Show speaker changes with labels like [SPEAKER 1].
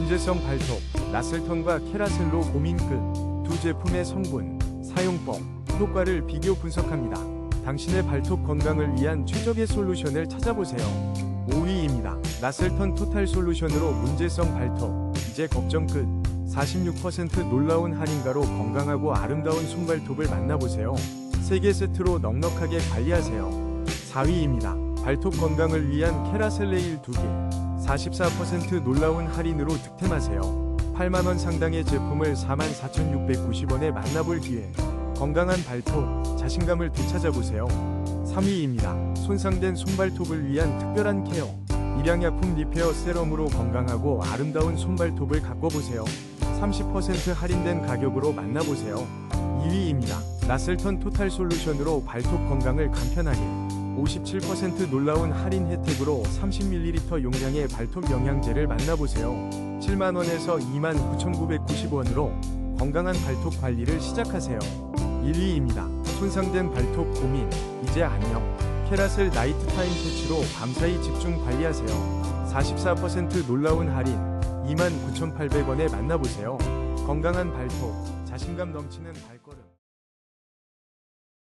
[SPEAKER 1] 문제성 발톱, 라셀턴과 캐라셀로 고민 끝. 두 제품의 성분, 사용법, 효과를 비교 분석합니다. 당신의 발톱 건강을 위한 최적의 솔루션을 찾아보세요. 5위입니다. 라셀턴 토탈 솔루션으로 문제성 발톱, 이제 걱정 끝. 46% 놀라운 할인가로 건강하고 아름다운 손발톱을 만나보세요. 3개 세트로 넉넉하게 관리하세요. 4위입니다. 발톱 건강을 위한 캐라셀레일 2개. 44% 놀라운 할인으로 득템하세요. 8만원 상당의 제품을 44,690원에 만나볼 기회. 건강한 발톱, 자신감을 되찾아보세요. 3위입니다. 손상된 손발톱을 위한 특별한 케어. 일양약품 리페어 세럼으로 건강하고 아름다운 손발톱을 가꿔보세요. 30% 할인된 가격으로 만나보세요. 2위입니다. 라셀턴 토탈 솔루션으로 발톱 건강을 간편하게 57% 놀라운 할인 혜택으로 30ml 용량의 발톱 영양제를 만나보세요. 7만원에서 29,990원으로 건강한 발톱 관리를 시작하세요. 1위입니다. 손상된 발톱 고민, 이제 안녕. 캐라셀 나이트 타임 패치로 밤사이 집중 관리하세요. 44% 놀라운 할인, 29,800원에 만나보세요. 건강한 발톱, 자신감 넘치는 발걸음.